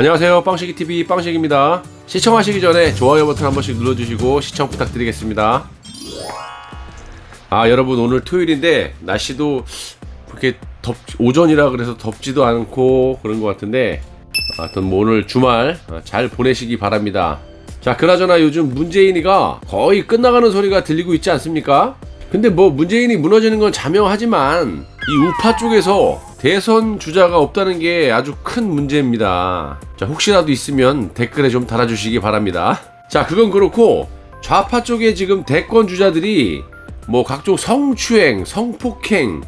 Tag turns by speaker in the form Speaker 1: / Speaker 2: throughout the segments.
Speaker 1: 안녕하세요. 빵식이TV 빵식입니다. 시청하시기 전에 좋아요 버튼 한 번씩 눌러주시고 시청 부탁드리겠습니다. 아, 여러분 오늘 토요일인데 날씨도 그렇게 덥, 오전이라 그래서 덥지도 않고 그런 것 같은데 하여튼 뭐 오늘 주말 잘 보내시기 바랍니다. 자, 그나저나 요즘 문재인이가 거의 끝나가는 소리가 들리고 있지 않습니까? 근데 뭐 문재인이 무너지는 건 자명하지만 이 우파 쪽에서 대선 주자가 없다는 게 아주 큰 문제입니다. 자, 혹시라도 있으면 댓글에 좀 달아주시기 바랍니다. 자, 그건 그렇고 좌파 쪽에 지금 대권 주자들이 뭐 각종 성추행, 성폭행,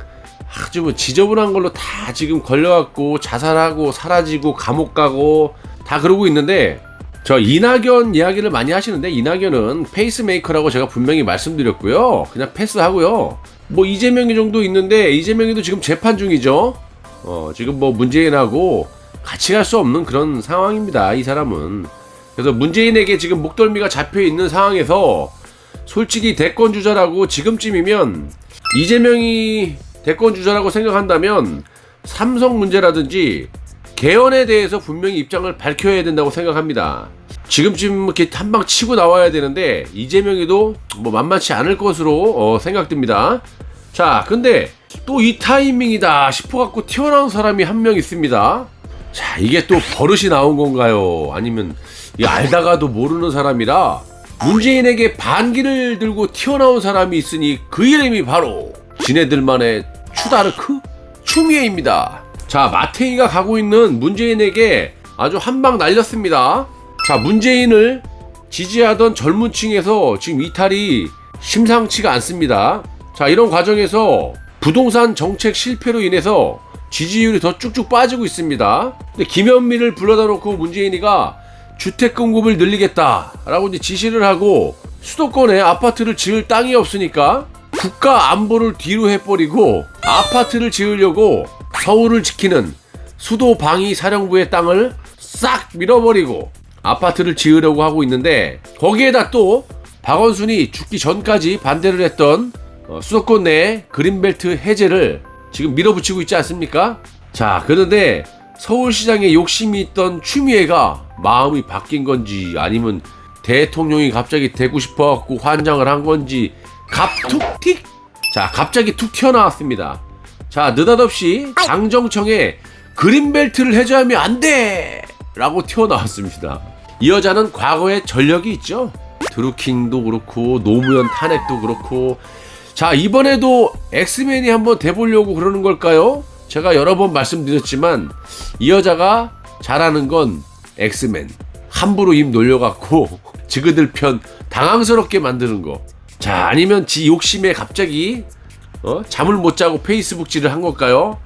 Speaker 1: 아주 뭐 지저분한 걸로 다 지금 걸려갖고 자살하고 사라지고 감옥 가고 다 그러고 있는데 저 이낙연 이야기를 많이 하시는데 이낙연은 페이스메이커라고 제가 분명히 말씀드렸고요. 그냥 패스하고요. 뭐 이재명이 정도 있는데 이재명이도 지금 재판 중이죠. 어, 지금 뭐 문재인하고 같이 갈 수 없는 그런 상황입니다. 이 사람은. 그래서 문재인에게 지금 목덜미가 잡혀 있는 상황에서 솔직히 대권 주자라고 지금쯤이면 이재명이 대권 주자라고 생각한다면 삼성 문제라든지 개헌에 대해서 분명히 입장을 밝혀야 된다고 생각합니다. 지금쯤 이렇게 한 방 치고 나와야 되는데 이재명이도 뭐 만만치 않을 것으로 어, 생각됩니다. 자, 근데 또 이 타이밍이다 싶어갖고 튀어나온 사람이 한 명 있습니다. 자, 이게 또 버릇이 나온 건가요? 아니면 이 알다가도 모르는 사람이라 문재인에게 반기를 들고 튀어나온 사람이 있으니 그 이름이 바로 지네들만의 추다르크 추미애입니다. 자, 마태이가 가고 있는 문재인에게 아주 한 방 날렸습니다. 자, 문재인을 지지하던 젊은 층에서 지금 이탈이 심상치가 않습니다. 자, 이런 과정에서 부동산 정책 실패로 인해서 지지율이 더 쭉쭉 빠지고 있습니다. 근데 김현미를 불러다 놓고 문재인이가 주택 공급을 늘리겠다라고 이제 지시를 하고 수도권에 아파트를 지을 땅이 없으니까 국가 안보를 뒤로 해버리고 아파트를 지으려고 서울을 지키는 수도 방위 사령부의 땅을 싹 밀어버리고 아파트를 지으려고 하고 있는데 거기에다 또 박원순이 죽기 전까지 반대를 했던 어, 수도권 내 그린벨트 해제를 지금 밀어붙이고 있지 않습니까? 자, 그런데 서울시장에 욕심이 있던 추미애가 마음이 바뀐 건지 아니면 대통령이 갑자기 되고 싶어갖고 환장을 한 건지 갑툭틱? 자 갑자기 툭 튀어나왔습니다. 자 느닷없이 장정청에 그린벨트를 해제하면 안 돼! 라고 튀어나왔습니다 이 여자는 과거에 전력이 있죠 드루킹도 그렇고 노무현 탄핵도 그렇고 자 이번에도 엑스맨이 한번 돼보려고 그러는 걸까요? 제가 여러 번 말씀드렸지만 이 여자가 잘하는 건 엑스맨 함부로 입 놀려갖고 지그들 편 당황스럽게 만드는 거. 자 아니면 지 욕심에 갑자기 어? 잠을 못 자고 페이스북질을 한 걸까요?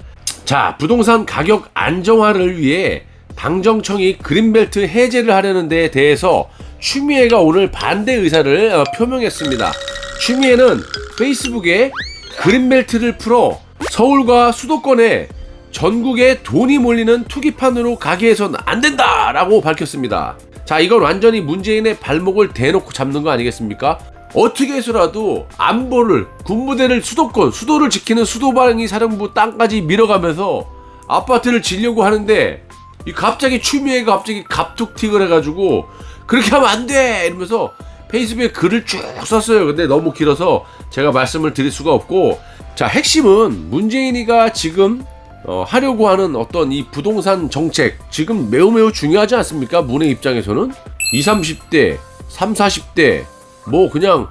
Speaker 1: 자 부동산 가격 안정화를 위해 당정청이 그린벨트 해제를 하려는 데에 대해서 추미애가 오늘 반대 의사를 어, 표명했습니다. 추미애는 페이스북에 그린벨트를 풀어 서울과 수도권에 전국에 돈이 몰리는 투기판으로 가게 해서는 안 된다 라고 밝혔습니다. 자, 이건 완전히 문재인의 발목을 대놓고 잡는 거 아니겠습니까? 어떻게 해서라도 안보를 군부대를 수도권 수도를 지키는 수도방위 사령부 땅까지 밀어가면서 아파트를 지려고 하는데 이 갑자기 추미애가 갑자기 갑툭튀을 해가지고 그렇게 하면 안 돼 이러면서 페이스북에 글을 쭉 썼어요. 근데 너무 길어서 제가 말씀을 드릴 수가 없고 자 핵심은 문재인이가 지금 어, 하려고 하는 어떤 이 부동산 정책 지금 매우 매우 중요하지 않습니까? 문의 입장에서는 20, 30대, 3, 40대 뭐 그냥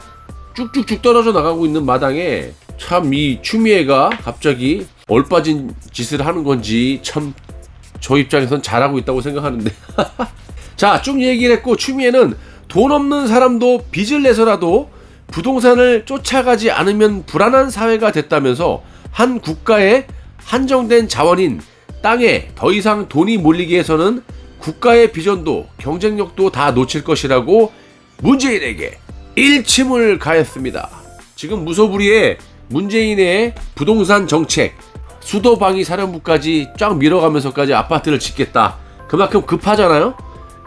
Speaker 1: 쭉쭉쭉 떨어져 나가고 있는 마당에 참 이 추미애가 갑자기 얼빠진 짓을 하는 건지 참 저 입장에선 잘하고 있다고 생각하는데 자 쭉 얘기를 했고 추미애는 돈 없는 사람도 빚을 내서라도 부동산을 쫓아가지 않으면 불안한 사회가 됐다면서 한 국가의 한정된 자원인 땅에 더 이상 돈이 몰리게 해서는 국가의 비전도 경쟁력도 다 놓칠 것이라고 문재인에게 일침을 가했습니다. 지금 무소불위의 문재인의 부동산 정책, 수도 방위 사령부까지 쫙 밀어가면서까지 아파트를 짓겠다. 그만큼 급하잖아요?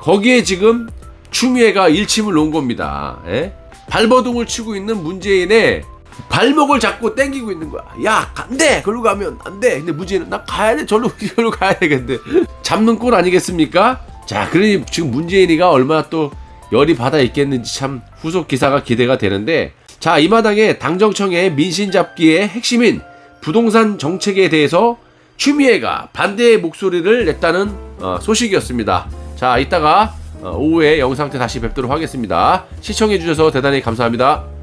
Speaker 1: 거기에 지금 추미애가 일침을 놓은 겁니다. 예? 발버둥을 치고 있는 문재인의 발목을 잡고 땡기고 있는 거야. 야, 안 돼! 걸로 가면 안 돼! 근데 문재인은 나 가야 돼! 절로, 절로 가야 되겠는데. 잡는 꼴 아니겠습니까? 자, 그러니 지금 문재인이가 얼마나 또 열이 받아 있겠는지 참 후속 기사가 기대가 되는데 자, 이 마당에 당정청의 민심 잡기의 핵심인 부동산 정책에 대해서 추미애가 반대의 목소리를 냈다는 어, 소식이었습니다. 자, 이따가 어, 오후에 영상 때 다시 뵙도록 하겠습니다. 시청해주셔서 대단히 감사합니다.